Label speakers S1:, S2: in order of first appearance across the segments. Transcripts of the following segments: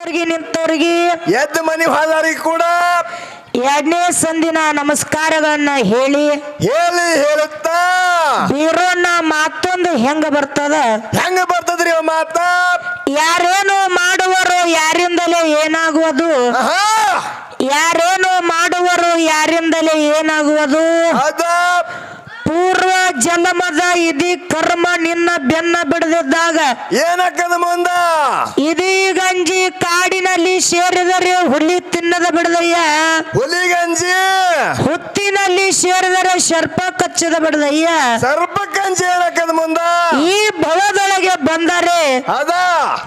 S1: ನಿಂತವ್ರಿಗೆ
S2: ಎದ್ದು ಮನಿ ಹೋದವ್ರಿಗೆ ಕೂಡ
S1: ಎರಡನೇ ಸಂದಿನ ನಮಸ್ಕಾರಗಳನ್ನ ಹೇಳಿ
S2: ಹೇಳಿ ಹೇಳುತ್ತಾ?
S1: ಬೀರೋನ ಮಾತೊಂದು ಹೆಂಗ ಬರ್ತದ?
S2: ಹೆಂಗ ಬರ್ತದ್ರಿ ಮಾತ?
S1: ಯಾರೇನು ಮಾಡುವರು ಯಾರಿಂದಲೇ ಏನಾಗುವುದು? ಯಾರೇನು ಮಾಡುವರು ಯಾರಿಂದಲೇ ಏನಾಗುವುದು? ಪೂರ್ವ ಜನ್ಮದ ಇದಿ ಕರ್ಮ ನಿನ್ನ ಬೆನ್ನ ಬಿಡದಿದ್ದಾಗ
S2: ಏನಕ್ಕದ ಮುಂದ?
S1: ಇದೀ ಗಂಜಿ ಕಾಡಿನಲ್ಲಿ ಸೇರಿದರೆ ಹುಲಿ ತಿನ್ನದ ಬಿಡದಯ್ಯ?
S2: ಹುಲಿ ಗಂಜಿ?
S1: ಹುತ್ತಿನಲ್ಲಿ ಸೇರಿದರೆ ಸರ್ಪ ಕಚ್ಚದ ಬಿಡದಯ್ಯ?
S2: ಸರ್ಪ ಗಂಜಿ ಏನಕ್ಕದ ಮುಂದ?
S1: ಈ ಭವದೊಳಗೆ ಬಂದರೆ
S2: ಅದ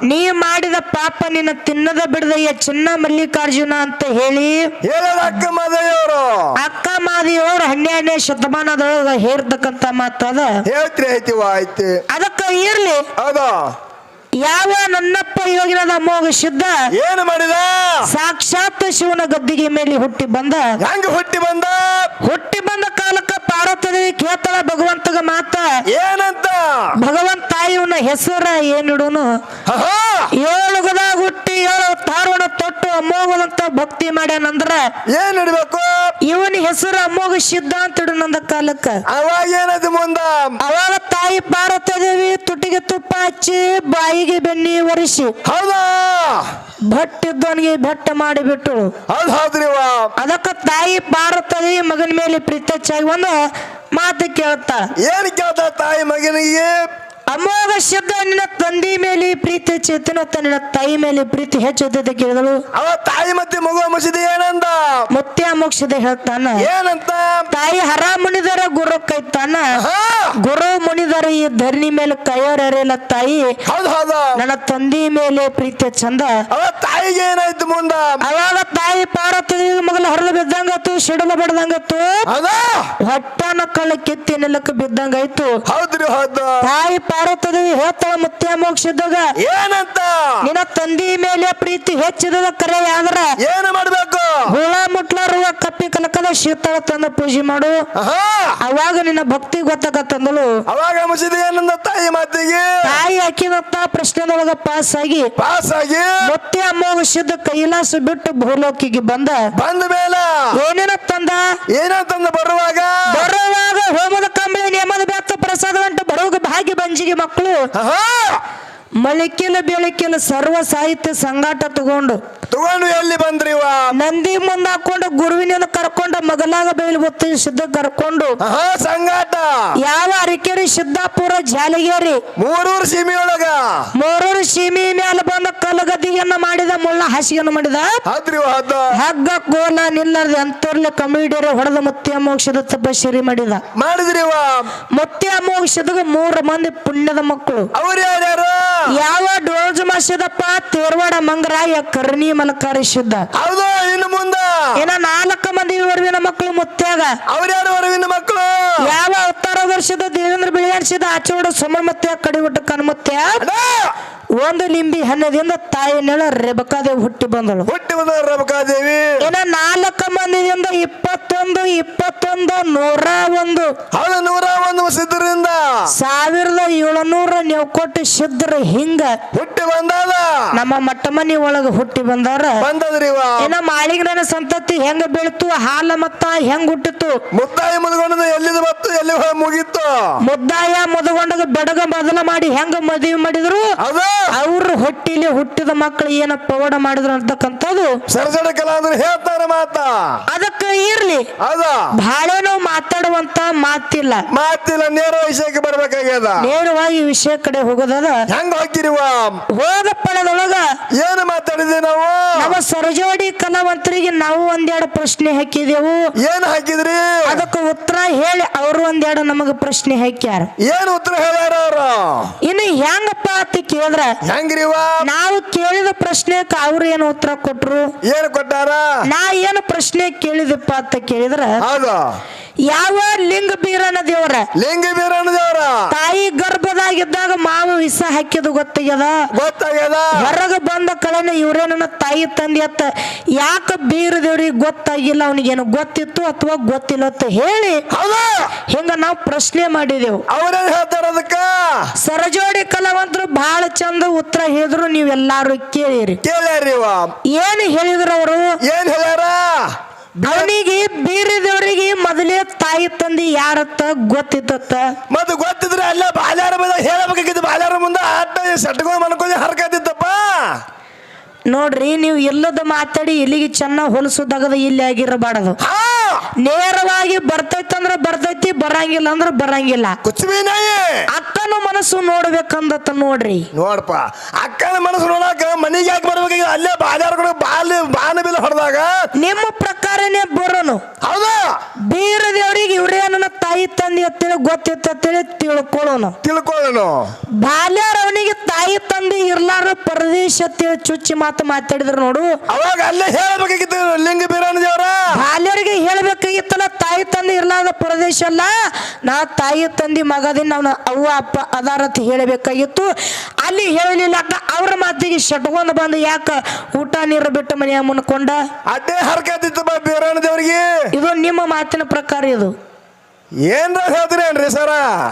S1: ನೀ ಮಾಡಿದ ಪಾಪ ನಿನ್ನ ತಿನ್ನದ ಬಿಡದಯ್ಯ ಚಿನ್ನ ಮಲ್ಲಿಕಾರ್ಜುನ ಅಂತ ಹೇಳಿ
S2: ಹೇಳದ ಅಕ್ಕ ಮಾದಿಯವರು
S1: ಅಕ್ಕ ಮಾದಿಯವರು ಹನ್ನೆರಡನೇ ಶತಮಾನದೊಳಗ ಹೇರ್ತಕ್ಕಂತ ಮಾತದ?
S2: ಹೇಳ್ತ್ರಿ ಐತಿವ ಐತಿ
S1: ಅದಕ್ಕ ಇರ್ಲಿ.
S2: ಅದ
S1: ಯಾವ ನನ್ನಪ್ಪ ಯೋಗಿನದ ಅಮೋಘ ಸಿದ್ಧ?
S2: ಏನು ಮಾಡಿದ?
S1: ಸಾಕ್ಷಾತ್ ಶಿವನ ಗದ್ದಿಗೆ ಮೇಲೆ ಹುಟ್ಟಿ ಬಂದ.
S2: ಹೆಂಗ ಹುಟ್ಟಿ ಬಂದ?
S1: ಹುಟ್ಟಿ ಬಂದ ಕಾಲಕ್ಕ ಪಾರ್ವತದೇವಿ ಕೇಳ್ತಾಳ ಭಗವಂತಗ ಮಾತ.
S2: ಏನಂತ?
S1: ಭಗವಂತ ಇವನ ಹೆಸರ ಏನಿಡುನು?
S2: ಏಳುಗದಾಗ
S1: ಏಳು ಗದಾಗ ಹುಟ್ಟಿ ಏಳು ತಾರವಣ ತೊಟ್ಟು ಅಮೋಘದಂತ ಭಕ್ತಿ ಮಾಡ್ಯಾನಂದ್ರ
S2: ಏನ್ ಇಡ್ಬೇಕು?
S1: ಇವನ ಹೆಸರು ಅಮೋಘ ಸಿದ್ಧ ಅಂತ ಇಡುನಂದ ಕಾಲಕ್ಕ.
S2: ಅವಾಗ ಏನದು ಮುಂದ?
S1: ಅವಾಗ ತಾಯಿ ಪಾರ್ವತದೇವಿ ತುಟಿಗೆ ತುಪ್ಪ ಹಚ್ಚಿ ಬಾಯಿಗೆ ಬೆನ್ನಿ ಒರೆಸಿ
S2: ಹೌದಾ?
S1: ಭಟ್ಟಿದ್ದವನಿಗೆ ಭಟ್ಟ ಮಾಡಿಬಿಟ್ಟು.
S2: ಹೌದ್
S1: ಅದಕ್ಕ ತಾಯಿ ಪಾರ್ವತದೇವಿ ಮಗನ ಮೇಲೆ ಪ್ರೀತಿ ಹೆಚ್ಚಾಗಿ ಒಂದು ಮಾತು ಕೇಳ್ತಾ.
S2: ಏನ್ ಕೇಳ್ತಾ ತಾಯಿ ಮಗನಿಗೆ?
S1: ಅಮೋಘ ಶಬ್ದ ನಿನ್ನ ತಂದಿ ಮೇಲೆ, ಪ್ರೀತಿ ಚೇತನ ತನ್ನ ತಾಯಿ ಮೇಲೆ, ಪ್ರೀತಿ ಹೆಚ್ಚು ಕೇಳಿದಳು.
S2: ಅವ ತಾಯಿ ಮತ್ತೆ ಮಗುವ ಮಸೀದಿ ಏನಂದ?
S1: ಮುತ್ಯ ಮೋಕ್ಷದ ಹೇಳ್ತಾನ.
S2: ಏನಂತ?
S1: ತಾಯಿ ಹರ ಮುನಿದರ ಗುರು ಕೈತಾನ. ಗುರು ಮುನಿದರ ಈ ಧರಣಿ ಮೇಲೆ ಕೈಯರೇನ ತಾಯಿ. ನನ್ನ ತಂದಿ ಮೇಲೆ ಪ್ರೀತಿ ಚಂದ.
S2: ತಾಯಿಗೆ ಏನಾಯ್ತು ಮುಂದ?
S1: ಅವಾಗ ತಾಯಿ ಪಾರ್ವತಿ ಮಗಲ ಹರಿದು ಬಿದ್ದಂಗತ್ತು ಸಿಡಲು ಬಡ್ದಂಗತ್ತು ಹೊಟ್ಟನ ಕಳ್ಳ ಕಿತ್ತಿ ನೆಲಕ್ಕೆ ಬಿದ್ದಂಗಾಯ್ತು.
S2: ಹೌದ್ರಿ ಹೌದು.
S1: ತಾಯಿ ಪಾರ್ವತದೇವಿ ಹೇಳ್ತಾಳ ಮುತ್ಯ ಮೋಕ್ಷದಾಗ.
S2: ಏನಂತ?
S1: ನಿನ್ನ ತಂದಿ ಮೇಲೆ ಪ್ರೀತಿ ಹೆಚ್ಚಿದ ಕರೆ ಆದ್ರ
S2: ಏನು ಮಾಡ್ಬೇಕು?
S1: ಹುಳ ಮುಟ್ಲಾರುವ ಕಪ್ಪಿ ಕಲಕದ ಶೀತಳ ತಂದ ಪೂಜೆ ಮಾಡು. ಅವಾಗ ನಿನ್ನ ಭಕ್ತಿ ಗೊತ್ತಾಗತ್ತಂದಳು.
S2: ಅವಾಗ ಮುಸಿದ ಏನಂದ ತಾಯಿ ಮಾತಿಗೆ?
S1: ತಾಯಿ ಹಾಕಿದಂತ ಪ್ರಶ್ನೆದೊಳಗ ಪಾಸ್ ಆಗಿ
S2: ಪಾಸ್ ಆಗಿ
S1: ಮತ್ತೆ ಅಮ್ಮೋಗ ವಿಷಯದ ಕೈಲಾಸ ಬಿಟ್ಟು ಭೂಲೋಕಿಗೆ ಬಂದ.
S2: ಬಂದ ಮೇಲೆ
S1: ಏನೇನ ತಂದ?
S2: ಏನ ತಂದ ಬರುವಾಗ?
S1: ಬರುವಾಗ ಹೋಮದ ಕಂಬಳಿ ನೇಮದ ಬೆತ್ತ ಪ್ರಸಾದ ಅಂತ ಬರುವಾಗ ಭಾಗ್ಯ ಬಂಜಿಗೆ ಮಕ್ಕಳು.
S2: ಆಹಾ,
S1: ಬೆಳಕಿನ ಸರ್ವ ಸಾಹಿತ್ಯ ಸಂಗಾಟ ತಗೊಂಡು
S2: ತಗೊಂಡು ಎಲ್ಲಿ ಬಂದ್ರಿ
S1: ನಂದಿ ಮುಂದ ಹಾಕೊಂಡು ಗುರುವಿನ ಕರ್ಕೊಂಡು ಮಗನಾಗ ಬೈಲು ಬತ್ತಿ ಸಿದ್ಧ ಕರ್ಕೊಂಡು
S2: ಸಂಗಾಟ.
S1: ಯಾವ ಅರಿಕೆರಿ ಸಿದ್ದಾಪುರ ಜಾಲಿಗೇರಿ
S2: ಮೂರೂರು ಒಳಗ.
S1: ಮೂರೂರು ಸೀಮೆ ಮೇಲೆ ಬಂದ ಕಲ್ಲಗದ್ದಿಗೆಯನ್ನ ಮಾಡಿದ ಮುಳ್ಳ ಹಾಸಿಗೆಯನ್ನು ಮಾಡಿದ ಹಗ್ಗ ಕೋಲ ನಿಲ್ಲದೆ ಅಂತರ್ಲೆ ಕಮಿಡಿಯರ ಹೊಡೆದ ಮತ್ತೆ ಅಮೋಕ್ಷದ ತಪಶ್ಚರಿ ಮಾಡಿದ.
S2: ಮಾಡಿದ್ರಿ
S1: ಮತ್ತೆ ಅಮೋಕ್ಷದ ಮೂರು ಮಂದಿ ಪುಣ್ಯದ ಮಕ್ಕಳು.
S2: ಅವ್ರು ಯಾರ್ಯಾರು
S1: ಯಾವ ಡೋಜ್ ಮಾಸಿದಪ್ಪ ತೇರ್ವಾಡ ಮಂಗರಾಯ ಕರ್ಣಿ ಮಲಕಾರಿಸಿದ್ದ
S2: ಹೌದು ಇನ್ನು ಮುಂದ.
S1: ಇನ್ನ ನಾಲ್ಕು ಮಂದಿ ವರವಿನ ಮಕ್ಕಳು ಮುತ್ಯಾಗ.
S2: ಅವ್ರು ಯಾರು ಹೊರವಿನ ಮಕ್ಕಳು?
S1: ಯಾವ ಉತ್ತರ ವರ್ಷದ ದೇವೇಂದ್ರ ಬಿಳಿಯಾಡ್ಸಿದ ಆಚೋಡ ಸುಮನ್ ಮುತ್ಯ ಕಡಿಗುಟ್ಟ ಕಣ್ಮುತ್ಯ ಒಂದು ಲಿಂಬಿ ಹನ್ನದಿಂದ ತಾಯಿ ನೆಳ ರೆಬಕಾದೇವಿ ಹುಟ್ಟಿ ಬಂದಳು.
S2: ಹುಟ್ಟಿ ಬಂದ ರೇಬಕಾದೇವಿ.
S1: ಏನ ನಾಲ್ಕು ಮಂದಿದಿಂದ ಇಪ್ಪತ್ತೊಂದು ಇಪ್ಪತ್ತೊಂದು ನೂರ ಒಂದು.
S2: ಹೌದು ನೂರ ಒಂದು ಸಿದ್ಧರಿಂದ.
S1: ಸಾವಿರದ ಏಳುನೂರ ನೀವು ಕೊಟ್ಟು ಸಿದ್ಧರ ಹಿಂಗ
S2: ಹುಟ್ಟಿ ಬಂದಾದ.
S1: ನಮ್ಮ ಮಟ್ಟ ಮನಿ ಒಳಗ ಹುಟ್ಟಿ ಬಂದಾರ.
S2: ಬಂದದ್ರಿವ
S1: ಇನ್ನ ಮಾಳಿಗನ ಸಂತತಿ ಹೆಂಗ ಬೀಳ್ತು ಹಾಲ ಮತ್ತ ಹೆಂಗ್ ಹುಟ್ಟಿತು?
S2: ಮುದ್ದಾಯ ಮುದ್ಕೊಂಡದ ಎಲ್ಲಿ ಬತ್ತು ಎಲ್ಲಿ ಹೋಗಿ ಮುಗೀತು?
S1: ಮುದ್ದಾಯ ಮುದಗೊಂಡಗ ಬೆಡಗ ಬದಲ ಮಾಡಿ ಹೆಂಗ ಮದುವೆ ಮಾಡಿದ್ರು?
S2: ಹೌದು.
S1: ಅವ್ರ ಹೊಟ್ಟಿಲಿ ಹುಟ್ಟಿದ ಮಕ್ಕಳು ಏನ ಪವಾಡ ಮಾಡಿದ್ರು ಅಂತಕ್ಕಂಥದ್ದು?
S2: ಸರ್ಜಡ ಕಲಾ ಅಂದ್ರೆ ಹೇಳ್ತಾರೆ ಮಾತ.
S1: ಅದಕ್ಕೆ ಇರ್ಲಿ.
S2: ಹೌದ?
S1: ಬಹಳೇನೋ ಮಾತಾಡುವಂತ ಮಾತಿಲ್ಲ.
S2: ಮಾತಿಲ್ಲ ನೇರ ವಿಷಯಕ್ಕೆ ಬರ್ಬೇಕಾಗ್ಯದ?
S1: ನೇರವಾಗಿ ವಿಷಯ ಕಡೆ ಹೋಗೋದದ.
S2: ಹೆಂಗ ಹೋಗಿರುವ
S1: ಹೋದ ಪಣದೊಳಗ
S2: ಏನು ಮಾತಾಡಿದ್ವಿ ನಾವು?
S1: ನಮ್ಮ ಸರಜೋಡಿ ಕಲಾವಂತರಿಗೆ ನಾವು ಒಂದೆರಡು ಪ್ರಶ್ನೆ ಹಾಕಿದೆವು.
S2: ಏನ್ ಹಾಕಿದ್ರಿ?
S1: ಅದಕ್ಕೆ ಉತ್ತರ ಹೇಳಿ ಅವರು ಒಂದೆರಡು ನಮಗ ಪ್ರಶ್ನೆ ಹಾಕ್ಯಾರ.
S2: ಏನ್ ಉತ್ತರ ಹೇಳ್ಯಾರ ಅವರು?
S1: ಇನ್ನು ಹೆಂಗಪ್ಪ ಅಂತ ಕೇಳಿದ್ರ?
S2: ಹೆಂಗ್ರಿವ
S1: ನಾವು ಕೇಳಿದ ಪ್ರಶ್ನೆ ಅವ್ರು ಏನು ಉತ್ತರ ಕೊಟ್ರು?
S2: ಏನ್ ಕೊಟ್ಟಾರ?
S1: ನಾ ಏನು ಪ್ರಶ್ನೆ ಕೇಳಿದಪ್ಪ ಅಂತ
S2: ಹೌದು.
S1: ಯಾವ ಲಿಂಗ ಬೀರನ ದೇವರ?
S2: ಲಿಂಗ ಬೀರಣ್ಣದೇವ್ರ
S1: ತಾಯಿ ಗರ್ಭದಾಗಿದ್ದಾಗ ಮಾವ ವಿಷ ಹಾಕಿದ ಗೊತ್ತಾಗ್ಯದ?
S2: ಗೊತ್ತಾಗ್ಯದ.
S1: ಹೊರಗ ಬಂದ ಕಳೆನ ಇವ್ರೇನ ತಾಯಿ ತಂದೆ ಅತ್ತ ಯಾಕ ಬೀರ ದೇವ್ರಿಗೆ ಗೊತ್ತಾಗಿಲ್ಲ ಅವನಿಗೇನು ಗೊತ್ತಿತ್ತು ಅಥವಾ ಗೊತ್ತಿಲ್ಲ ಅಂತ ಹೇಳಿ? ಹಿಂಗ ನಾವು ಪ್ರಶ್ನೆ ಮಾಡಿದೆವು.
S2: ಅವ್ರೇನ್ ಹೇಳ್ತಾರ ಅದಕ್ಕ?
S1: ಸರಜೋಡಿ ಕಲಾವಂತರು ಬಹಳ ಚಂದ ಉತ್ತರ ಹೇಳಿದ್ರು ನೀವೆಲ್ಲಾರು ಕೇಳಿರಿ.
S2: ಕೇಳ್ಯಾರಿ ಏನ್
S1: ಏನು ಹೇಳಿದ್ರು ಅವರು?
S2: ಏನ್ ಹೇಳ್ಯಾರ?
S1: ಅವನಿಗೆ ಬೀರಿದವರಿಗೆ ಮೊದಲೇ ತಾಯಿ ತಂದಿ ಯಾರತ್ತ ಗೊತ್ತಿತ್ತ
S2: ಮತ್ ಗೊತ್ತಿದ್ರೆ ಅಲ್ಲ ಬಾಲ್ಯಾರ ಬಂದ ಹೇಳಬೇಕಾಗಿತ್ತು. ಬಾಲ್ಯಾರ ಮುಂದೆ ಆಟ ಸಟ್ಕೊಂಡು ಮನ್ಕೊಂಡು ಹರ್ಕತ್ತಿತ್ತಪ್ಪ.
S1: ನೋಡ್ರಿ ನೀವು ಎಲ್ಲದ ಮಾತಾಡಿ ಇಲ್ಲಿಗೆ ಚೆನ್ನಾಗಿ ಹೊಲಸುದಾಗದ ಇಲ್ಲಿ ಆಗಿರಬಾರದು? ನೇರವಾಗಿ ಬರ್ತೈತಂದ್ರ ಬರ್ತೈತಿ ಬರಂಗಿಲ್ಲ ಅಂದ್ರ ಬರಂಗಿಲ್ಲ.
S2: ಅಕ್ಕ ನಾಯಿ
S1: ಅಕ್ಕನ ಮನಸ್ಸು ನೋಡ್ಬೇಕಂದತ್ತ ನೋಡ್ರಿ.
S2: ನೋಡಪ್ಪ ಅಕ್ಕನ ಮನಸ್ಸು ನೋಡಾಕ ಮನೆಗೆ ಯಾಕೆ ಬರ್ಬೇಕಾಗಿ ಅಲ್ಲೇ ಬಾಜಾರ್ ಕೂಡ ಬಾಲ್ ಬಾನ ಬಿಲ್ ಹೊಡೆದಾಗ?
S1: ನಿಮ್ಮ ಪ್ರಕಾರನೇ ಬರೋನು.
S2: ಹೌದಾ?
S1: ಬೀರ ದೇವ್ರಿಗೆ ಇವ್ರೇ ನನ್ನ ತಾಯಿ ತಂದೆ ಅಂತೇಳಿ ಗೊತ್ತಿತ್ತ ತಿಳ್ಕೊಳ್ಳೋನು
S2: ತಿಳ್ಕೊಳ್ಳೋನು
S1: ಬಾಲ್ಯಾರ ಅವನಿಗೆ ತಾಯಿ ತಂದೆ ಇರ್ಲಾರ ಪರದೇಶ ಅಂತೇಳಿ ಚುಚ್ಚಿ ಮಾತು ಮಾತಾಡಿದ್ರು ನೋಡು.
S2: ಅವಾಗ ಅಲ್ಲೇ ಹೇಳ್ಬೇಕಾಗಿತ್ತು ಲಿಂಗ ಬೀರಣ್ಣ ದೇವ್ರ.
S1: ಬಾಲ್ಯರಿಗೆ ಹೇಳ್ಬೇಕಾಗಿತ್ತಲ್ಲ ತಾಯಿ ತಂದೆ ಇರ್ಲಾರ್ದ ಪ್ರದೇಶ ಅಲ್ಲ. ನಾ ತಾಯಿ ತಂದೆ ಮಗದಿನ ಅವನ ಅವ್ವ ಅಪ್ಪ ಅದಾರ ಅಂತ ಹೇಳಬೇಕಾಗಿತ್ತು. ಅಲ್ಲಿ ಹೇಳಲಿಲ್ಲ ಅಕ್ಕ ಅವ್ರ ಮಾತಿಗೆ ಶಟ್ಕೊಂಡ್ ಬಂದು ಯಾಕ ಊಟ ನೀರು ಬಿಟ್ಟು ಮನೆಯ ಮುನ್ಕೊಂಡ?
S2: ಅದೇ ಹರಕತ್ತಿತ್ತು ದೇವ್ರಿಗೆ
S1: ಇದು ನಿಮ್ಮ ಮಾತಿನ ಪ್ರಕಾರ ಇದು.
S2: ಏನ್ರ ಹೇಳ್ತೀರೇನ್ರಿ ಸರ?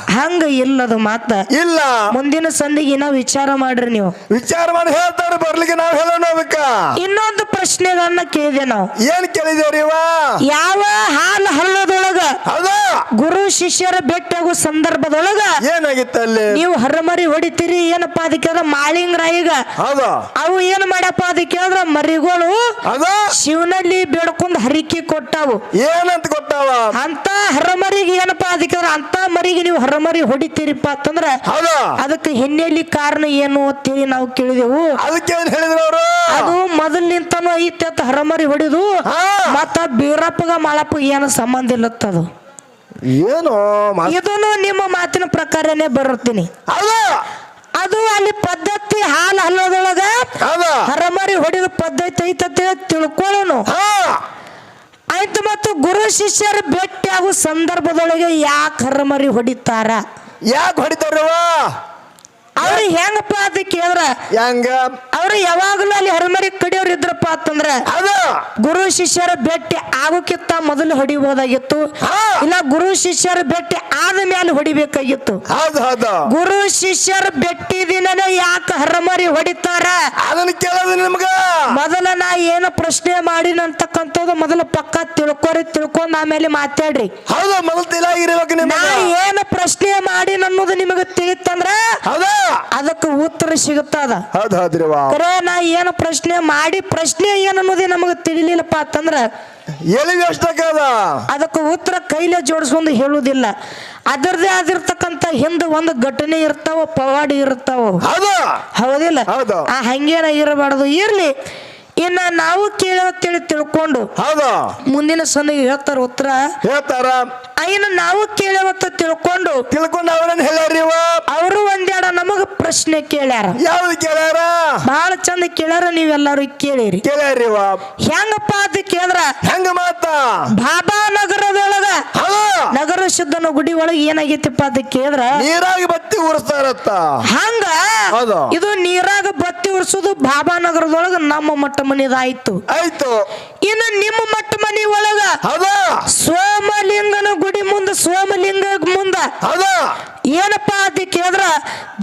S1: ಹಂಗ ಇಲ್ಲದು ಮಾತ.
S2: ಇಲ್ಲ.
S1: ಮುಂದಿನ ಸಂದಿಗೆ ನಾವು ವಿಚಾರ ಮಾಡ್ರಿ ನೀವು.
S2: ವಿಚಾರ ಮಾಡಿ ಹೇಳ್ತಾರ ಬರ್ಲಿಕ್ಕೆ ನಾವ್ ಹೇಳೋಣ ಅದಕ್ಕ.
S1: ಇನ್ನೊಂದು ಪ್ರಶ್ನೆಗಳನ್ನ ಕೇಳಿದೆ ನಾವು.
S2: ಏನ್ ಕೇಳಿದೇವ್ರಿ
S1: ಯಾವ ಹಾಲು ಹಳ್ಳದೊಳಗ
S2: ಹೌದು?
S1: ಗುರು ಶಿಷ್ಯರ ಭೇಟಿಯಾಗುವ ಸಂದರ್ಭದೊಳಗ
S2: ಏನಾಗಿತ್ತು ಅಲ್ಲಿ?
S1: ನೀವು ಹರಮರಿ ಹೊಡಿತೀರಿ ಏನಪ್ಪಾ ಅದಕ್ಕೆ ಮಾಳಿಂಗ್ ರಾಯಿಗ?
S2: ಹೌದಾ.
S1: ಅವು ಏನ್ ಮಾಡ್ಯಪ್ಪ ಅದಕ್ಕೆ ಅಂದ್ರ ಮರಿಗಳು
S2: ಹೌದು.
S1: ಶಿವನಲ್ಲಿ ಬೇಡ್ಕೊಂಡ್ ಹರಿಕೆ ಕೊಟ್ಟಾವು.
S2: ಏನಂತ ಗೊತ್ತಾವ
S1: ಅಂತ ಹರಮರಿಗೆ ಏನಪ್ಪಾ ಅದಕ್ಕೆ ಅಂತ ಮರಿಗೆ ನೀವು ಹೊರಮರಿ ಹೊಡಿತೀರಿಪ್ಪ ಅಂತಂದ್ರೆ
S2: ಹೌದು?
S1: ಅದಕ್ಕೆ ಹಿನ್ನೆಲೆ ಕಾರಣ ಏನು ಅಂತೇಳಿ ನಾವು ಕೇಳಿದೆವು.
S2: ಅದಕ್ಕೆ ಏನ್ ಹೇಳಿದ್ರು ಅವರು?
S1: ಅದು ಮೊದಲಿನಿಂತನೂ ಐತೆ ಅಂತ ಹರಮರಿ ಹೊಡಿದು
S2: ಹಾ.
S1: ಮತ್ತ ಬೀರಪ್ಪಗ ಮಾಳಪ್ಪ ಏನು ಸಂಬಂಧ ಇಲ್ಲತ್ತದು
S2: ಏನು? ಮಾ-
S1: ಇದನ್ನು ನಿಮ್ಮ ಮಾತಿನ ಪ್ರಕಾರನೇ ಬರುತ್ತೀನಿ
S2: ಹೌದು?
S1: ಅದು ಅಲ್ಲಿ ಪದ್ಧತಿ ಹಾಲು ಹಲ್ಲೋದೊಳಗ
S2: ಹೌದು?
S1: ಹರಮರಿ ಹೊಡಿದ ಪದ್ಧತಿ ಐತಂತ ತಿಳ್ಕೊಳ್ಳೋನು.
S2: ಹಾ.
S1: ಆಯ್ತು ಮತ್ತು ಗುರು ಶಿಷ್ಯರು ಭೇಟಿ ಆಗೋ ಸಂದರ್ಭದೊಳಗೆ ಯಾಕೆ ಹರಮರಿ ಹೊಡಿತಾರ?
S2: ಯಾಕೆ ಹೊಡಿತಾರವ
S1: ಅವ್ರು ಹೆಂಗಪ್ಪ ಅಂತ ಅಂದ್ರ?
S2: ಹೆಂಗ?
S1: ಅವ್ರು ಯಾವಾಗಲೂ ಅಲ್ಲಿ ಹರಮರಿ ಕಡಿಯೋರು ಇದ್ರಪ್ಪ ಅಂತಂದ್ರ
S2: ಅದು
S1: ಗುರು ಶಿಷ್ಯರ ಭೇಟಿ ಆಗೋಕ್ಕಿಂತ ಮೊದಲು
S2: ಹೊಡಿಬಹುದಾಗಿತ್ತು
S1: ಇಲ್ಲ ಗುರು ಶಿಷ್ಯರ ಭೇಟಿ ಆದ ಮೇಲೆ ಹೊಡಿಬೇಕಾಗಿತ್ತು.
S2: ಹೌದು ಹೌದು.
S1: ಗುರು ಶಿಷ್ಯರ ಭೇಟಿ ದಿನನೇ ಯಾಕೆ ಹರಮರಿ ಹೊಡಿತಾರ?
S2: ಅದನ್ನ ಕೇಳೋದು ನಿಮ್ಗ.
S1: ಮೊದಲ ನಾ ಏನು ಪ್ರಶ್ನೆ ಮಾಡಿನಂತಕ್ಕಂಥದ್ದು ಮೊದಲು ಪಕ್ಕ ತಿಳ್ಕೊರಿ ತಿಳ್ಕೊಂಡ್ ಆಮೇಲೆ ಮಾತಾಡ್ರಿ.
S2: ಹೌದು ಮೊದಲು ತಿಲಾಗಿರ್ಬೇಕು
S1: ನಾ
S2: ನಾನು
S1: ಏನು ಪ್ರಶ್ನೆ ಮಾಡಿ ಅನ್ನೋದು ನಿಮಗೆ ತಿಳಿತಂದ್ರ
S2: ಹೌದಾ.
S1: ಅದಕ್ಕೆ ಉತ್ತರ ಸಿಗುತ್ತದ
S2: ಹೌದು ಹೌದ್ರಿವ
S1: ಕರೆ ನಾ ಏನು ಪ್ರಶ್ನೆ ಮಾಡಿ ಪ್ರಶ್ನೆ ಏನು ಅನ್ನೋದೇ ನಮಗೆ ತಿಳಿಲಿಲ್ಲಪ್ಪ ಅಂತಂದ್ರ
S2: ಎಲ್ಲಿ
S1: ಅದಕ್ಕೆ ಉತ್ತರ ಕೈಲೇ ಜೋಡಿಸ್ಕೊಂಡು ಹೇಳುವುದಿಲ್ಲ. ಅದರದೇ ಆದಿರ್ತಕ್ಕಂತ ಹಿಂದೆ ಒಂದು ಘಟನೆ ಇರ್ತಾವ ಪವಾಡಿ ಇರ್ತಾವ?
S2: ಹೌದು?
S1: ಹೌದಿಲ್ಲ.
S2: ಹೌದು.
S1: ಆ ಹಂಗೇನ ಇರಬಾರ್ದು. ಇರ್ಲಿ. ಇನ್ನ ನಾವು ಕೇಳತ್ತೇಳಿ ತಿಳ್ಕೊಂಡು
S2: ಹೌದು.
S1: ಮುಂದಿನ ಸಂದಿಗೆ ಹೇಳ್ತಾರ ಉತ್ತರ?
S2: ಹೇಳ್ತಾರ.
S1: ಅಯ್ಯನ ನಾವು ಕೇಳವತ್ತ ತಿಳ್ಕೊಂಡು
S2: ತಿಳ್ಕೊಂಡು ಅವ್ರನ್ನ ಹೇಳ್ಯಾರಿವ
S1: ಅವರು ಒಂದ್ಯಾಡ ನಮಗ ಪ್ರಶ್ನೆ ಕೇಳ್ಯಾರ.
S2: ಯಾವ್ದು ಕೇಳ್ಯಾರ?
S1: ಬಹಳ ಚಂದ ಕೇಳ್ಯಾರ ನೀವೆಲ್ಲರೂ ಕೇಳಿರಿ.
S2: ಕೇಳ್ಯಾರಿವ
S1: ಹೆಂಗಪ್ಪ ಅಂತ ಕೇಳ್ರ
S2: ಹೆಂಗ ಮಾತ?
S1: ಬಾಬಾ ನಗರದೊಳಗ ನಗರ ಶುದ್ಧನ ಗುಡಿ ಒಳಗೆ ಏನಾಗೈತಿಪ್ಪ ಅಂತ ಕೇಳ್ರ
S2: ನೀರಾಗಿ ಬತ್ತಿ ಉರಿಸ್ತಾರತ್ತ.
S1: ಹಂಗ. ಇದು ನೀರಾಗ ಬತ್ತಿ ಉರ್ಸೋದು ಬಾಬಾ ನಗರದೊಳಗ ನಮ್ಮ ಮಟ್ಟ ಮನಿದಾಯ್ತು.
S2: ಆಯ್ತು.
S1: ಇನ್ನು ನಿಮ್ಮ ಮಟ್ಟ ಮನೆ ಒಳಗ
S2: ಹೌದಾ?
S1: ಸೋಮಲಿಂಗನ ಗುಡಿ ಮುಂದ ಸೋಮಲಿಂಗ ಮುಂದ.
S2: ಹೌದಾ?
S1: ಏನಪ್ಪಾ ಅಂತ ಕೇಳಿದ್ರ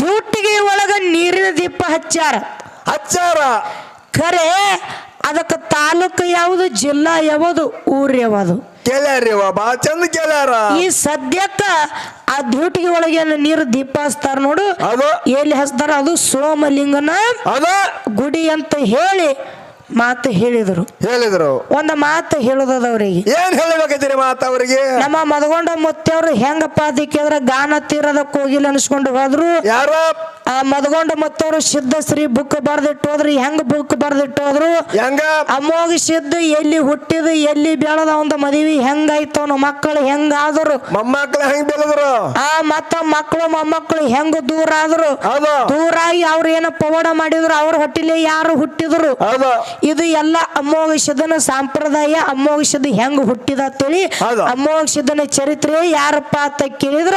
S1: ದೂಟಿಗೆ ಒಳಗ ನೀರಿನ ದೀಪ ಹಚ್ಚಾರ.
S2: ಹಚ್ಚಾರ?
S1: ಖರೆ ಅದಕ್ಕೆ ತಾಲೂಕು ಯಾವುದು ಜಿಲ್ಲಾ ಯಾವುದು ಊರು ಯಾವುದು?
S2: ಬಾ ಚಂದ ಕೇಳ್ಯಾರ.
S1: ಈ ಸದ್ಯಕ್ಕ ಆ ದೂಟಿಗೆ ಒಳಗೆ ಏನು ನೀರು ದೀಪ ಹಚ್ತಾರ ನೋಡು. ಎಲ್ಲಿ ಹಚ್ತಾರ? ಅದು ಸೋಮಲಿಂಗನ ಗುಡಿ ಅಂತ ಹೇಳಿ ಮಾತು ಹೇಳಿದರು.
S2: ಹೇಳಿದ್ರು.
S1: ಒಂದು ಮಾತು ಹೇಳೋದದ ಅವ್ರಿಗೆ.
S2: ಏನ್ ಹೇಳಬೇಕಿದ್ರಿ ಮಾತು ಅವ್ರಿಗೆ?
S1: ನಮ್ಮ ಮದಗೊಂಡ ಮುತ್ತವ್ರು ಹೆಂಗಪ್ಪ ಅದಕ್ಕೆ ಗಾನ ತೀರದ ಹೋಗಿಲ್ಲ ಅನ್ಸ್ಕೊಂಡು ಹೋದ್ರು.
S2: ಯಾರ?
S1: ಆ ಮದಗೊಂಡ ಮುತ್ತವ್ರು ಸಿದ್ಧ ಶ್ರೀ ಬುಕ್ ಬರ್ದಿಟ್ಟು ಹೋದ್ರು. ಹೆಂಗ್ ಬುಕ್ ಬರ್ದಿಟ್ಟು ಹೋದ್ರು?
S2: ಹೆಂಗ?
S1: ಅಮೋಘ ಸಿದ್ಧ ಎಲ್ಲಿ ಹುಟ್ಟಿದ ಎಲ್ಲಿ ಬೆಳೆದ ಒಂದು ಮದುವೆ ಹೆಂಗಾಯ್ತು ಅವನ ಮಕ್ಕಳು ಹೆಂಗಾದರು.
S2: ಮೊಮ್ಮಕ್ಳು ಹೆಂಗ್ ಬೆಳೆದ್ರು?
S1: ಆ ಮತ್ತ ಮಕ್ಕಳು ಮೊಮ್ಮಕ್ಳು ಹೆಂಗ್ ದೂರ ಆದ್ರು
S2: ಹೌದು.
S1: ದೂರಾಗಿ ಅವ್ರ ಏನ ಪವಾಡ ಮಾಡಿದ್ರು ಅವ್ರ ಹೊಟ್ಟಿಲೆ ಯಾರು ಹುಟ್ಟಿದ್ರು?
S2: ಹೌದು.
S1: ಇದು ಎಲ್ಲ ಅಮೋಘಿಷದನ ಸಂಪ್ರದಾಯ ಅಮೋಘಿಷದ ಹೆಂಗ್ ಹುಟ್ಟಿದ ಅಂತೇಳಿ. ಅಮೋಘಿಷದನ ಚರಿತ್ರೆ ಯಾರಪ್ಪ ಅಂತ ಕೇಳಿದ್ರ.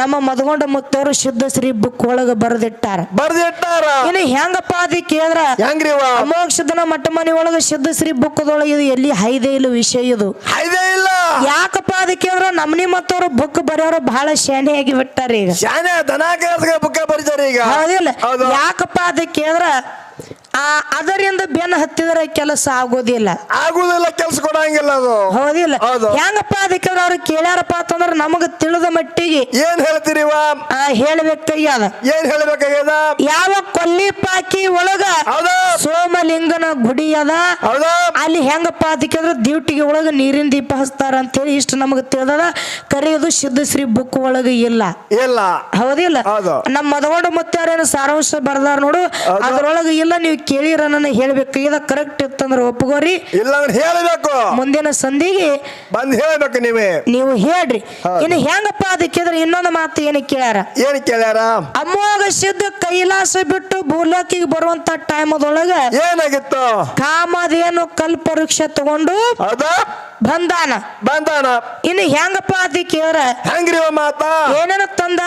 S1: ನಮ್ಮ ಮದಗೊಂಡ ಮುತ್ತವರು ಶುದ್ಧ ಶ್ರೀ ಬುಕ್ ಒಳಗ ಬರೆದಿಟ್ಟಾರ.
S2: ಬರ್ದಿಟ್ಟಾರ.
S1: ಇನ್ನು ಹೆಂಗಪ್ಪ ಅದ ಕೇಳಿದ್ರ ಅಮೋಕ್ಷದನ ಮಟ್ಟ ಮನೆ ಒಳಗ ಶುದ್ಧ ಶ್ರೀ ಬುಕ್ಕದೊಳಗೆ ಇದು ಎಲ್ಲಿ ಹೈದೆ ಇಲ್ಲ ವಿಷಯ ಇದು.
S2: ಹೈದೆ ಇಲ್ಲ.
S1: ಯಾಕಪ್ಪ ಅದಕ್ಕೆ ಅಂದ್ರ ನಮ್ನಿ ಮತ್ತವ್ರು ಬುಕ್ ಬರೆಯೋರು ಬಹಳ ಶಾನೆಯಾಗಿ ಬಿಟ್ಟಾರ ಈಗ
S2: ಶಾನೆ ದನ ಬುಕ್ ಬರೀತಾರೆ ಈಗ
S1: ಹೌದಿಲ್ಲ. ಯಾಕಪ್ಪ ಅದಕ್ಕೆ ಅಂದ್ರ ಆ ಅದರಿಂದ ಬೆನ್ನ ಹತ್ತಿದ್ರೆ ಕೆಲಸ ಆಗೋದಿಲ್ಲ.
S2: ಆಗುದಿಲ್ಲ ಕೆಲಸ ಕೊಡಂಗಿಲ್ಲ ಅದು.
S1: ಹೌದಿಲ್ಲ.
S2: ಹೌದು.
S1: ಹೆಂಗಪ್ಪ ಅದಕ್ಕೆ ಅವ್ರು ಕೇಳ್ಯಾರಪ್ಪ ಅಂತಂದ್ರೆ ನಮಗ ತಿಳಿದ ಮಟ್ಟಿಗೆ.
S2: ಏನ್ ಹೇಳ್ತೀರಿ
S1: ಆ ಹೇಳ್ಬೇಕಾಗ್ಯದ.
S2: ಏನ್ ಹೇಳ್ಬೇಕಾಗ್ಯದ?
S1: ಯಾವ ಕೊಲ್ಲಿಪಾಕಿ ಒಳಗ
S2: ಹೌದು.
S1: ಸೋಮಲಿಂಗನ ಗುಡಿ ಅದ.
S2: ಹೌದು.
S1: ಅಲ್ಲಿ ಹೆಂಗಪ್ಪ ಅದಕ್ಕೆ ಅಂದ್ರೆ ಡ್ಯೂಟಿಗೆ ಒಳಗ ನೀರಿನ ದೀಪ ಹಚ್ತಾರ ಅಂತೇಳಿ ಇಷ್ಟು ನಮಗ ತಿಳಿದದ. ಕರೆಯೋದು ಸಿದ್ಧಶ್ರೀ ಬುಕ್ ಒಳಗ ಇಲ್ಲ.
S2: ಇಲ್ಲ.
S1: ಹೌದಿಲ್ಲ.
S2: ಹೌದು.
S1: ನಮ್ಮ ಮದಗೊಂಡ ಮುತ್ತಾರೇನು ಸಾರಾಂಶ ಬರ್ದಾರ ನೋಡು. ಅದ್ರೊಳಗ ಇಲ್ಲ ನೀವು ಕೇಳಿರ ನನ್ನ ಹೇಳ್ಬೇಕು. ಇದ ಕರೆಕ್ಟ್ ಇತ್ತಂದ್ರೆ ಒಪ್ಪಗೋರಿ
S2: ಇಲ್ಲ ಹೇಳಬೇಕು.
S1: ಮುಂದಿನ ಸಂಧಿಗೆ
S2: ಬಂದ್ ಹೇಳ್ಬೇಕು ನೀವೇ.
S1: ನೀವು ಹೇಳ್ರಿ. ಇನ್ನು ಹೆಂಗಪ್ಪ ಅದಕ್ಕೆ ಇನ್ನೊಂದು ಮಾತು ಏನು ಕೇಳ್ಯಾರ?
S2: ಏನ್ ಕೇಳ್ಯಾರ?
S1: ಅಮೋಘ ಸಿದ್ಧ ಕೈಲಾಸ ಬಿಟ್ಟು ಭೂಲೋಕಿಗೆ ಬರುವಂತ ಟೈಮ್ ಅದೊಳಗ
S2: ಏನಾಗಿತ್ತು?
S1: ಕಾಮದೇನು ಕಲ್ಪವೃಕ್ಷ ತಗೊಂಡು
S2: ಹೌದಾ
S1: ಬಂದಾನ.
S2: ಬಂದಾನ.
S1: ಇನ್ನು ಹೆಂಗಪ್ಪ ಅದಿ ಕೇಳ್ರ
S2: ಹೆಂಗ್ರಿ ಮಾತ?
S1: ಏನೇನ ತಂದ?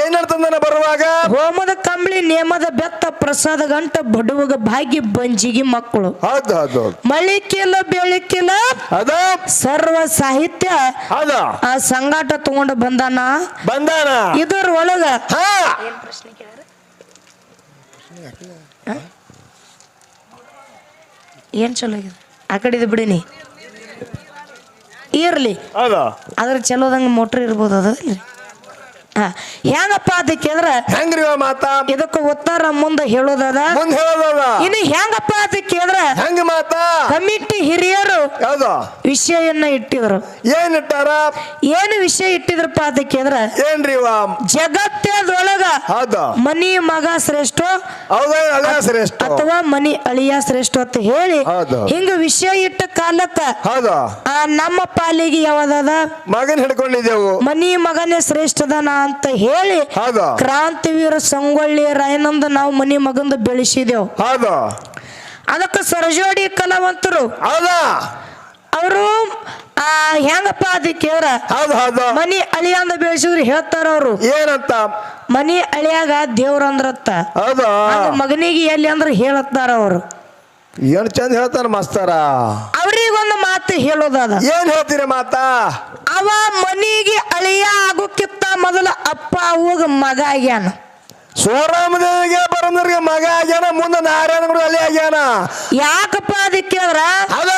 S2: ಏನ್ ತಂದನ ಬರುವಾಗ?
S1: ಹೋಮದ ಕಂಬಳಿ ನೇಮದ ಬೆತ್ತ ಪ್ರಸಾದ ಗಂಟ ಬಡುವಗ ಭಾಗ್ಯ ಬಂಜಿಗೆ ಮಕ್ಕಳು.
S2: ಹೌದು ಹೌದು ಹೌದು.
S1: ಮಳಿಕಿಲ್ಲ ಬೆಳಕಿಲ್ಲ ಸರ್ವ ಸಾಹಿತ್ಯ
S2: ಹೌದಾ.
S1: ಆ ಸಂಗಾಟ ತಗೊಂಡು ಬಂದಾನ?
S2: ಬಂದಾನ.
S1: ಇದರ ಒಳಗ
S2: ಹಾ.
S1: ಏನ್ ಚಲೋ ಆಗಿದೆ? ಆ ಕಡೆ ಬಿಡಿನಿ. ಇರ್ಲಿ.
S2: ಹೌದಾ.
S1: ಅದ್ರ ಚಲೋದಂಗ ಮೋಟ್ರ್ ಇರ್ಬೋದು ಅದು ಹೆಂಗಪ್ಪ ಅದಕ್ಕೆ ಅಂದ್ರ
S2: ಹೆಂಗ್ರಿ ಮಾತಾ?
S1: ಇದಕ್ಕೆ ಉತ್ತರ ಮುಂದೆ ಹೇಳೋದದ.
S2: ಮುಂದ ಹೇಳೋದದ?
S1: ಇನ್ನು ಹೆಂಗಪ್ಪ ಅದಕ್ಕೆ ಅಂದ್ರ
S2: ಹೆಂಗ್ ಮಾತಾ?
S1: ಕಮಿಟಿ ಹಿರಿಯರು
S2: ಹೌದು
S1: ವಿಷಯನ್ನ ಇಟ್ಟಿದ್ರು.
S2: ಏನ್ ಇಟ್ಟಾರ?
S1: ಏನು ವಿಷಯ ಇಟ್ಟಿದ್ರಪ್ಪ ಅದಕ್ಕೆ ಅಂದ್ರ
S2: ಏನ್ರಿ
S1: ಜಗತ್ತದೊಳಗ
S2: ಹೌದು.
S1: ಮನಿ ಮಗ ಶ್ರೇಷ್ಠ
S2: ಶ್ರೇಷ್ಠ.
S1: ಅಥವಾ ಮನಿ ಅಳಿಯ ಶ್ರೇಷ್ಠ ಅಂತ ಹೇಳಿ. ಹಿಂಗ ವಿಷಯ ಇಟ್ಟ ಕಾಲಕ್ಕ
S2: ಹೌದು.
S1: ನಮ್ಮ ಪಾಲಿಗೆ ಯಾವ್ದದ?
S2: ಮಗನ್ ಹಿಡ್ಕೊಂಡಿದ್ದೆವು.
S1: ಮನಿ ಮಗನೇ ಶ್ರೇಷ್ಠದನ ಅಂತ ಹೇಳಿ ಕ್ರಾಂತಿವೀರ ಸಂಗೊಳ್ಳಿ ರಾಯನಂದ ನಾವು ಮನಿ ಮಗಂದ ಬೆಳೆಸಿದೆವು.
S2: ಅದಕ್ಕ
S1: ಅದಕ್ಕೆ ಸರಜೋಡಿ ಕಲಾವಂತರು. ಅವರು ಆ ಹೆಂಗಪ್ಪ ಅದಕ್ಕೆ ಅವ್ರ?
S2: ಹೌದು ಹೌದು.
S1: ಮನಿ ಅಳಿಯಂದ ಬೆಳೆಸಿದ್ರು ಹೇಳ್ತಾರ ಅವರು.
S2: ಏನಂತ?
S1: ಮನಿ ಅಳಿಯಾಗ ದೇವ್ರ ಅಂದ್ರತ್ತ ಮಗನಿಗೆ ಎಲ್ಲಿ ಅಂದ್ರೆ ಹೇಳತ್ತಾರ ಅವರು.
S2: ಏನ್ ಚಂದ ಹೇಳ್ತಾನ ಮಾಸ್ತಾರ?
S1: ಅವ್ರಿಗೊಂದು ಮಾತು ಹೇಳೋದಾದ.
S2: ಏನ್ ಹೇಳ್ತೀರಿ ಮಾತಾ?
S1: ಅವ ಮನಿಗೆ ಅಳಿಯ ಆಗೋಕ್ಕಿಂತ ಮೊದಲ ಅಪ್ಪ ಅವ್ವಗ ಮಗ ಆಗ್ಯಾನ.
S2: ಸೋರಾಮದೇವಿಗೆ ಬರಂದ್ರಿಗೆ ಮಗ ಆಗ್ಯಾನ ಮುಂದೆ ನಾರಾಯಣ ಗುರು ಅಲ್ಲಿ ಆಗ್ಯಾನ.
S1: ಯಾಕಪ್ಪ ಅದಕ್ಕೆ ಅಂದ್ರ
S2: ಅದ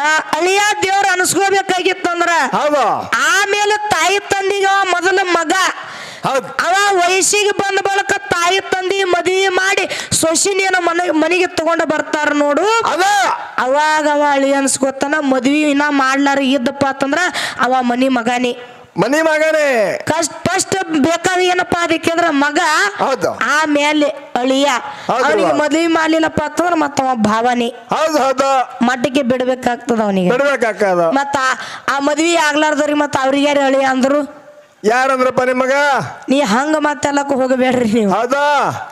S1: ಆ ಅಳಿಯ ದೇವ್ರ ಅನಿಸ್ಕೋಬೇಕಾಗಿತ್ತಂದ್ರ
S2: ಹೌದು.
S1: ಆಮೇಲೆ ತಾಯಿ ತಂದಿಗೆ ಅವ ಮೊದಲ ಮಗ.
S2: ಹೌದು.
S1: ಅವ ವಯಸ್ಸಿಗೆ ಬಂದ ಬಳಿಕ ತಾಯಿ ತಂದಿ ಮದುವೆ ಮಾಡಿ ಸೊಸಿನೇನ ಮನೆ ಮನೆಗೆ ತಗೊಂಡ ಬರ್ತಾರ ನೋಡು.
S2: ಅವ
S1: ಅವಾಗ ಅವ ಅಳಿ ಅನ್ಸ್ಕೊತಾನ ಮದ್ವಿ ಇನ್ನ ಮಾಡ್ಲಾರ ಇದ್ದಪ್ಪ ಅಂತಂದ್ರ ಅವ ಮನಿ ಮಗನಿ.
S2: ಮನಿ ಮಗನೇ.
S1: ಕಷ್ಟ ಫಸ್ಟ್ ಬೇಕಾದ ಏನಪ್ಪ ಅದಕ್ಕೆ ಅಂದ್ರ ಮಗ
S2: ಹೌದು.
S1: ಆಮೇಲೆ ಅಳಿಯ. ಅವನಿಗೆ ಮದ್ವಿ ಮಾಡ್ಲಿಲ್ಲಪ್ಪ ಅಂತಂದ್ರ ಮತ್ತ ಅವ ಭಾವನೆ.
S2: ಹೌದು ಹೌದು.
S1: ಮಟ್ಟಿಗೆ ಬಿಡ್ಬೇಕಾಗ್ತದ ಅವನಿಗೆ. ಮತ್ತ ಆ- ಆ ಮದ್ವಿ ಆಗ್ಲಾರ್ದವ್ರಿಗೆ ಮತ್ತ ಅವ್ರಿಗೆ ಯಾರು ಅಳಿಯ ಅಂದ್ರು?
S2: ಯಾರಂದ್ರಪ್ಪ ನಿಮಗ
S1: ನೀ ಹಂಗ ಮತ್ತೆಲ್ಲಕ್ಕೂ ಹೋಗಬೇಡ್ರಿ ನೀವು.
S2: ಹೌದಾ?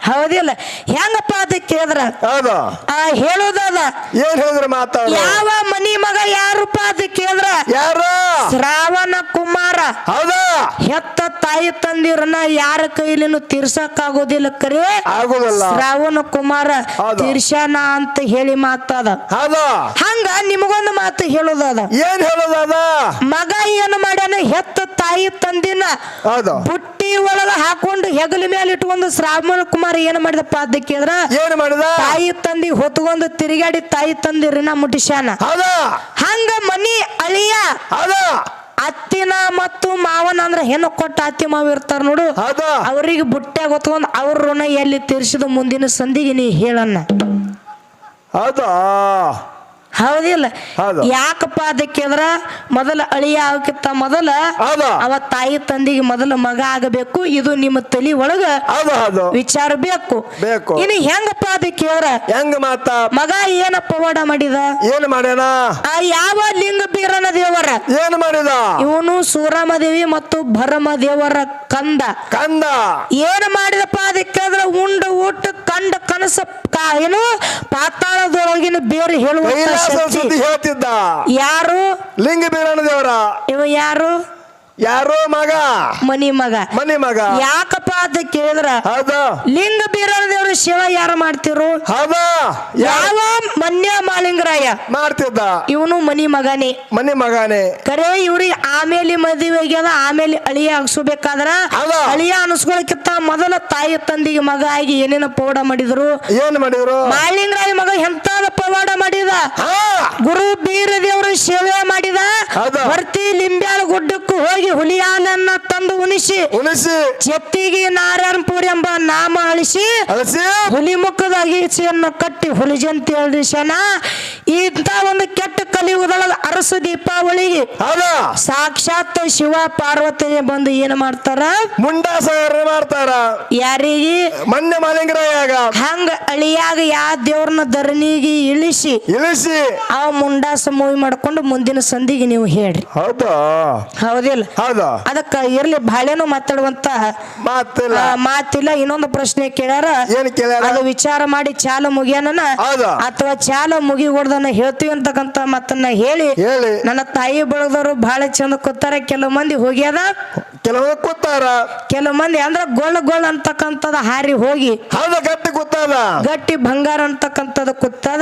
S1: ಹೌದಿಲ್ಲ. ಹೆಂಗಪ್ಪ ಅದಕ್ಕೆ ಕೇಳಿದ್ರ?
S2: ಹೌದು?
S1: ಆ ಹೇಳೋದದ
S2: ಏನ್ ಹೇಳಿದ್ರ ಮಾತಾಡ.
S1: ಯಾವ ಮನಿ ಮಗ ಯಾರಪ್ಪ ಅದಕ್ಕೆ ಕೇಳಿದ್ರ?
S2: ಯಾರು?
S1: ಶ್ರಾವಣ ಕುಮಾರ.
S2: ಹೌದಾ?
S1: ಹೆತ್ತ ತಾಯಿ ತಂದಿರನ್ನ ಯಾರ ಕೈಲಿನೂ ತೀರ್ಸಕ್ ಆಗೋದಿಲ್ಲ ಕರೆ.
S2: ಆಗೋದಿಲ್ಲ.
S1: ಶ್ರಾವಣ ಕುಮಾರ ತೀರ್ಸನ ಅಂತ ಹೇಳಿ ಮಾತಾದ.
S2: ಹೌದಾ?
S1: ಹಂಗ ನಿಮಗೊಂದು ಮಾತು ಹೇಳೋದದ
S2: ಏನ್ ಹೇಳೋದದ
S1: ಮಗ ಏನು ತಾಯಿ ತಂದಿನ
S2: ಹೌದು.
S1: ಬುಟ್ಟಿ ಒಳಗ ಹಾಕೊಂಡು ಹೆಗಲ ಮೇಲೆ ಇಟ್ಕೊಂಡು ಶ್ರಾವಣ ಕುಮಾರ್ ಏನ್ ಮಾಡಿದಪ್ಪ ಅದಕ್ಕೆ ಕೇಳಿದ್ರ?
S2: ಏನ್ ಮಾಡಿದ?
S1: ತಾಯಿ ತಂದಿ ಹೊತ್ಕೊಂಡು ತಿರುಗಾಡಿ ತಾಯಿ ತಂದಿ ಋಣ ಮುಟ್ಟಿಸ್ಯಾನ
S2: ಹೌದಾ.
S1: ಹಂಗ ಮನಿ ಅಳಿಯ
S2: ಹೌದಾ.
S1: ಅತ್ತಿನ ಮತ್ತು ಮಾವನ ಅಂದ್ರ ಹೆಣ್ಣು ಕೊಟ್ಟ ಅತ್ತಿ ಮಾವ ಇರ್ತಾರ ನೋಡು.
S2: ಹೌದಾ.
S1: ಅವ್ರಿಗೆ ಬುಟ್ಟ್ಯಾಗ ಹೊತ್ಕೊಂಡು ಅವ್ರ ಋಣ ಎಲ್ಲಿ ತೀರ್ಸಿದ ಮುಂದಿನ ಸಂದಿಗೆ ನೀ ಹೇಳನ್ನ
S2: ಹೌದಾ?
S1: ಹೌದಿಲ್ಲ
S2: ಹೌದು.
S1: ಯಾಕಪ್ಪ ಅದಕ್ಕೆ ಅಂದ್ರ ಮೊದಲ ಅಳಿಯ ಆಗಕ್ಕಿಂತ ಮೊದಲ ಅವ ತಾಯಿ ತಂದಿಗೆ ಮೊದಲ ಮಗ ಆಗಬೇಕು. ಇದು ನಿಮ್ಮ ತಲಿ ಒಳಗ ವಿಚಾರ ಬೇಕು. ಇನ್ನು ಹೆಂಗಪ್ಪ ಅದಕ್ಕೆ ಅಂದ್ರ
S2: ಹೆಂಗ ಮಾತ?
S1: ಮಗ ಏನ ಪವಾಡ ಮಾಡಿದ?
S2: ಏನ್ ಮಾಡ್ಯಾನ?
S1: ಆ ಯಾವ ಲಿಂಗ ಬೀರನ ದೇವರ?
S2: ಏನ್ ಮಾಡಿದ?
S1: ಇವನು ಸೂರಮದೇವಿ ಮತ್ತು ಭರಮ ದೇವರ ಕಂದ.
S2: ಕಂದ.
S1: ಏನ್ ಮಾಡಿದಪ್ಪ ಅದಕ್ಕೆ ಅಂದ್ರ ಉಂಡ ಊಟ ಕಂಡ ಕನಸ ಏನು? ಪಾತಾಳದೊಳಗಿನ ಬೇರೆ
S2: ಹೇಳುವ ಹೇಳ್ತಿದ್ದ.
S1: ಯಾರು?
S2: ಲಿಂಗ ಬೀರಣ ದೇವರ
S1: ಇವ ಯಾರು?
S2: ಯಾರೋ ಮಗ?
S1: ಮನಿ ಮಗ.
S2: ಮನಿ ಮಗ.
S1: ಯಾಕಪ್ಪ ಅಂತ ಕೇಳಿದ್ರ
S2: ಹೌದ.
S1: ಲಿಂಗ ಬೀರಣ ದೇವ್ರ ಶಿವ ಯಾರು ಮಾಡ್ತಿರು?
S2: ಹೌದ.
S1: ಯಾವ ಮನ್ಯ ಮಾಲಿಂಗರಾಯ?
S2: ಮಾಡ್ತಿದ್ದ.
S1: ಇವನು ಮನಿ ಮಗನೇ.
S2: ಮನಿ ಮಗನೇ.
S1: ಕರೆ ಇವ್ರಿ ಆಮೇಲೆ ಮದುವೆ ಆಗ್ಯದ ಆಮೇಲೆ ಅಳಿಯ
S2: ಹಾಕ್ಸ್ಬೇಕಾದ್ರ.
S1: ಅಳಿಯ ಅನಿಸ್ಕೊಳಕ್ಕಿಂತ ಮೊದಲ ತಾಯಿ ತಂದಿಗೆ ಮಗ ಆಗಿ ಏನೇನ ಪೌಡ ಮಾಡಿದ್ರು.
S2: ಏನ್ ಮಾಡಿದ್ರು?
S1: ಮಾಲಿಂಗರಾಯ ಮಗ ಪವಾಡ ಮಾಡಿದ. ಗುರು ಬೀರ ದೇವರು ಸೇವೆ ಮಾಡಿದ. ಭರ್ತಿ ಲಿಂಬ್ಯಾಳ ಗುಡ್ಡಕ್ಕೂ ಹೋಗಿ ಹುಲಿಯಾನನ್ನ ತಂದು ಉಣಿಸಿ.
S2: ಉಣಿಸಿ.
S1: ಚೆತ್ತಿಗೆ ನಾರಾಯಣಪುರ ಎಂಬ ನಾಮ ಅಳಿಸಿ. ಹುಲಿ ಮುಖದ ಅಗೀಚೆಯನ್ನು ಕಟ್ಟಿ ಹುಲಿಜಂತಿ ಅಳಿಸೋಣ. ಇಂತ ಒಂದು ಕೆಟ್ಟ ಕಲಿಯುಗದೊಳಗ ಅರಸು ದೀಪಾವಳಿಗೆ ಸಾಕ್ಷಾತ್ ಶಿವ ಪಾರ್ವತಿ ಬಂದು ಏನ್ ಮಾಡ್ತಾರ?
S2: ಮುಂಡಾಸ ಮಾಡ್ತಾರ?
S1: ಯಾರಿಗೆ?
S2: ಮೊನ್ನೆ ಮಾಲಿಂಗರಾಯಾಗ.
S1: ಹಂಗ ಅಳಿಯಾಗ ಯಾ ದೇವ್ರನ್ನ ಧರಣಿಗೆ ಇಳಿಸಿ.
S2: ಇಳಿಸಿ.
S1: ಆ ಮುಂಡಾಸ ಮೂವಿ ಮಾಡ್ಕೊಂಡು ಮುಂದಿನ ಸಂಧಿಗೆ ನೀವು ಹೇಳ್ರಿ.
S2: ಹೌದಾ?
S1: ಹೌದಿಲ್ಲ.
S2: ಹೌದಾ?
S1: ಅದಕ್ಕ ಇರ್ಲಿ ಬಾಳೆನೂ ಮಾತಾಡುವಂತ
S2: ಮಾತಿಲ್ಲ.
S1: ಆ, ಮಾತಿಲ್ಲ. ಇನ್ನೊಂದು ಪ್ರಶ್ನೆ ಕೇಳ್ಯಾರ.
S2: ಏನ್ ಕೇಳ್ಯಾರ?
S1: ಅದು ವಿಚಾರ ಮಾಡಿ ಚಾಲ ಮುಗಿಯನ
S2: ಹೌದಾ?
S1: ಅಥವಾ ಚಾಲ ಮುಗಿಗೊಡ್ದನ್ನ ಹೇಳ್ತೀವಿ ಅಂತಕ್ಕಂತ ಮತ್ತನ್ನ ಹೇಳಿ.
S2: ಹೇಳಿ.
S1: ನನ್ನ ತಾಯಿ ಬಳಗದವರು ಬಹಳ ಚಂದ ಕೂತಾರ. ಕೆಲವು ಮಂದಿ ಹೋಗ್ಯದ.
S2: ಕೆಲವರು ಕೂತಾರ.
S1: ಕೆಲವು ಮಂದಿ ಅಂದ್ರ ಗೊಳ್ಳ ಗೊಳ್ಳ ಅಂತಕ್ಕಂಥದ್ದು ಹಾರಿ ಹೋಗಿ.
S2: ಹೌದ? ಗಟ್ಟಿ ಕೂತಾದ.
S1: ಗಟ್ಟಿ ಬಂಗಾರ ಅಂತಕ್ಕಂಥದ್ದು ಕೂತದ.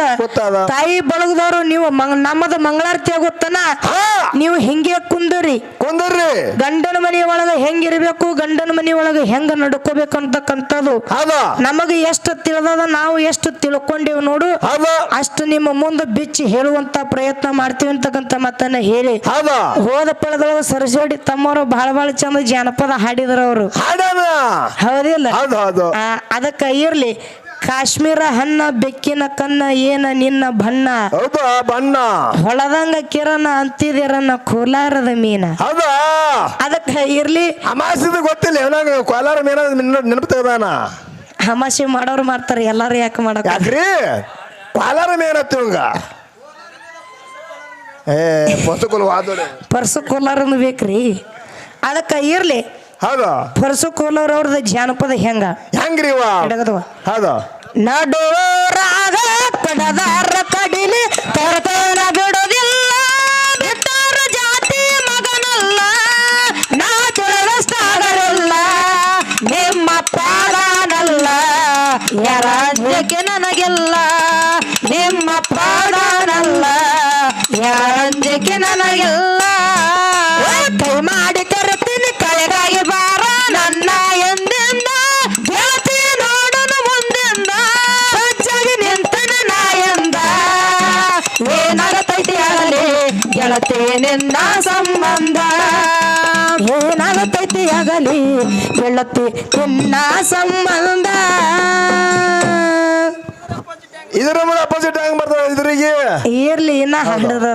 S1: ತಾಯಿ ಬಳಗದವರು ನೀವು ನಮ್ಮದ ಮಂಗಳಾರತಿ ಆಗುತ್ತನ? ನೀವು ಹಿಂಗೆ ಕುಂದರಿ.
S2: ಕುಂದರ್ರಿ
S1: ಗಂಡನ ಮನೆ ಒಳಗ ಹೆಂಗಿರ್ಬೇಕು ಗಂಡನ ಮನೆ ಒಳಗ ಹೆಂಗ ನಡ್ಕೋಬೇಕು ಅಂತಕ್ಕಂಥದ್ದು.
S2: ಹೌದ.
S1: ನಮಗೆ ಎಷ್ಟು ತಿಳಿದದ ನಾವು ಎಷ್ಟು ತಿಳ್ಕೊಂಡೇವ್ ನೋಡು. ಅಷ್ಟು ನಿಮ್ಮ ಮುಂದೆ ಬಿಚ್ಚಿ ಹೇಳುವಂತ ಪ್ರಯತ್ನ ಮಾಡ್ತೀವಿ ಅಂತಕ್ಕಂಥ ಮತ್ತನ್ನ ಹೇಳಿ.
S2: ಹೌದ.
S1: ಪಳದೊಳಗ ಸರಸೋಡಿ ತಮ್ಮವರು ಬಹಳ ಬಹಳ ಚಂದ ಜಾನಪದ ಹಾಡಿದ್ರ ಅವರು. ಹೌದಿಲ್ಲ? ಅದಕ್ಕ ಇರ್ಲಿ. ಕಾಶ್ಮೀರ ಹಣ್ಣ ಬೆಕ್ಕಿನ ಕನ್ನ ಏನ ನಿನ್ನ ಬಣ್ಣ?
S2: ಹೌದಾ ಬಣ್ಣ?
S1: ಹೊಳದಂಗ ಕಿರಣ ಅಂತಿದಿರನ್ನ ಕೋಲಾರದ ಮೀನ.
S2: ಹೌದಾ?
S1: ಅದಕ್ಕ ಇರ್ಲಿ.
S2: ಅಮಾಸಿದ ಗೊತ್ತಿಲ್ಲ ಏನಾಗ ಕೋಲಾರ ಮೀನ ನೆನಪು ತೆಗ್ದಾನ
S1: ಅಮಾಸಿ ಮಾಡೋರು ಮಾಡ್ತಾರೆ ಎಲ್ಲಾರು ಯಾಕೆ ಮಾಡಕ
S2: ಯಾಕ್ರಿ? ಕೋಲಾರ ಮೀನ ತಿಂಗ ಏ
S1: ಪರ್ಸು ಕೋಲಾರನು ಬೇಕ್ರಿ. ಅದಕ್ಕ ಇರ್ಲಿ.
S2: ಹೌದು?
S1: ಪರ್ಸು ಕೋಲಾರ ಅವ್ರದ್ದು ಜಾನಪದ ಹೆಂಗ?
S2: ಹೆಂಗ್ರಿ ಇವ?
S1: ಹಿಡಗದವ
S2: ಹೌದು?
S1: ನಡುವರಾಗ ಕಡದಾರ ಕಡಿಲಿ ತರತಾರ ಬಿಡೋದಿಲ್ಲ ಗೆಳತಿ ನಿನ್ನ ಸಂಬಂಧ.
S2: ಇದ್ರ ಮೇಲೆ ಅಪೋಸಿಟ್ ಹೆಂಗ್ ಬರ್ತದ ಇದ್ರಿಗೆ
S1: ಇರ್ಲಿ ಇನ್ನ ಹಾಡದ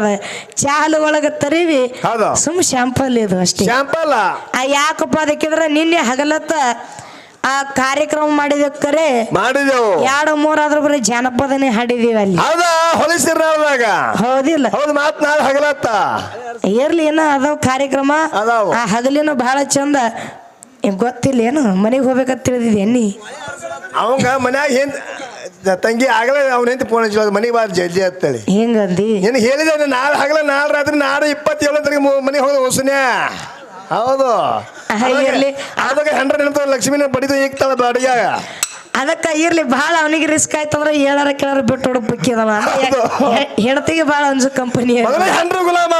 S1: ಚಾಲು ಒಳಗ ತರಿವಿ.
S2: ಹೌದು.
S1: ಸುಮ್ ಶಾಂಪಲ್ ಇದು ಅಷ್ಟೇ.
S2: ಶಾಂಪಲ್?
S1: ಆ ಯಾಕಪ್ಪ ಅದಕ್ಕಿದ್ರೆ ನಿನ್ನೆ ಹಗಲತ್ತ ಆ ಕಾರ್ಯಕ್ರಮ ಮಾಡಿದಕ್ಕರೆ
S2: ಮಾಡಿದೆವು.
S1: ಎರಡು ಮೂರಾದ್ರೂ ಬರೀ ಜಾನಪದನೇ ಹಾಡಿದೀವಿ ಅಲ್ಲಿ.
S2: ಹೌದಾ? ಅವಾಗ
S1: ಹೌದಿಲ್ಲ.
S2: ಹೌದು ಮಾತ್ ನಾಳೆ ಹಗಲತ್ತ.
S1: ಇರ್ಲಿ ಏನ ಅದಾವ ಕಾರ್ಯಕ್ರಮ.
S2: ಅದಾವು.
S1: ಆ ಹಗಲಿನ ಬಹಳ ಚಂದ. ಏ, ಗೊತ್ತಿಲ್ಲ ಏನು? ಮನೆಗೆ ಹೋಗ್ಬೇಕಂತ ತಿಳಿದಿದ್ದೆ ನೀ
S2: ಅವಂಗ ಮನ್ಯಾಗ ಏನ್ ತಂಗಿ ಆಗಲೇ ಅವ್ನ ಹೆಂತ ಫೋನ್ ಹಚ್ಚೋದು ಮನೆಗೆ ಬಾ ಜಲ್ದಿ ಅಂತೇಳಿ.
S1: ಹೆಂಗಂದಿ?
S2: ಏನು ಹೇಳಿದೆ ನಾಳೆ ಆಗಲ ನಾಳೆ ರಾತ್ರಿ ನಾಳೆ ಇಪ್ಪತ್ತೇಳು ತಾರೀಕು ಮನೆಗೆ ಹೋದ ಹೊಸನ್ಯಾ ಹೌದು.
S1: ಅಲ್ಲಿ ಇರ್ಲಿ.
S2: ಅದಾಗ ಹಂಡ್ರೆಡ್ ನೆನಪ ಲಕ್ಷ್ಮಿನ ಬಡಿದು ಈಗ್ತಾಳ ಬಾಡಿಯಾಗ
S1: ಅದಕ್ಕೆ ಇರ್ಲಿ ಬಹಳ ಅವನಿಗೆ ರಿಸ್ಕ್ ಆಯ್ತಂದ್ರ ಏಳಾರ ಕೇಳಾರ ಬಿಟ್ಟು ಹೊಡ
S2: ಹೆಂಡತಿಗೆ.
S1: ಹೆಣ್ತಿಗೆ ಬಹಳ ಅನ್ಸು ಕಂಪನಿ
S2: ಹೆಂಡ್ರು ಗುಲಾಮ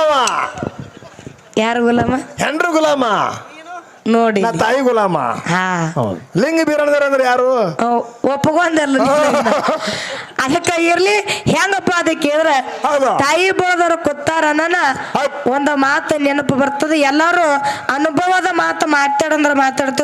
S1: ಯಾರು ಗುಲಾಮ?
S2: ಹೆಂಡ್ರು ಗುಲಾಮ.
S1: ನೋಡಿ.
S2: ನಾ ತಾಯಿ ಗುಲಾಮ.
S1: ಹಾ.
S2: ಲಿಂಗ ಬೀರಣದರ ಅಂದ್ರೆ ಯಾರು?
S1: ಒಪ್ಪಗೊಂದಲ್ಲ ಅದಕ್ಕ ಇರ್ಲಿ ಹೆಂಗಪ್ಪ ಅದಕ್ಕೆ ಅಂದ್ರೆ
S2: ಹೌದು.
S1: ತಾಯಿ ಬೋದರು ಕೊತ್ತಾರ
S2: ಒಂದು
S1: ಒಂದ ಮಾತು ನೆನಪು ಬರ್ತದೆ. ಎಲ್ಲಾರು ಅನುಭವದ ಮಾತು ಮಾತಾಡಂದ್ರ ಮಾತಾಡ್ತೀವಿ.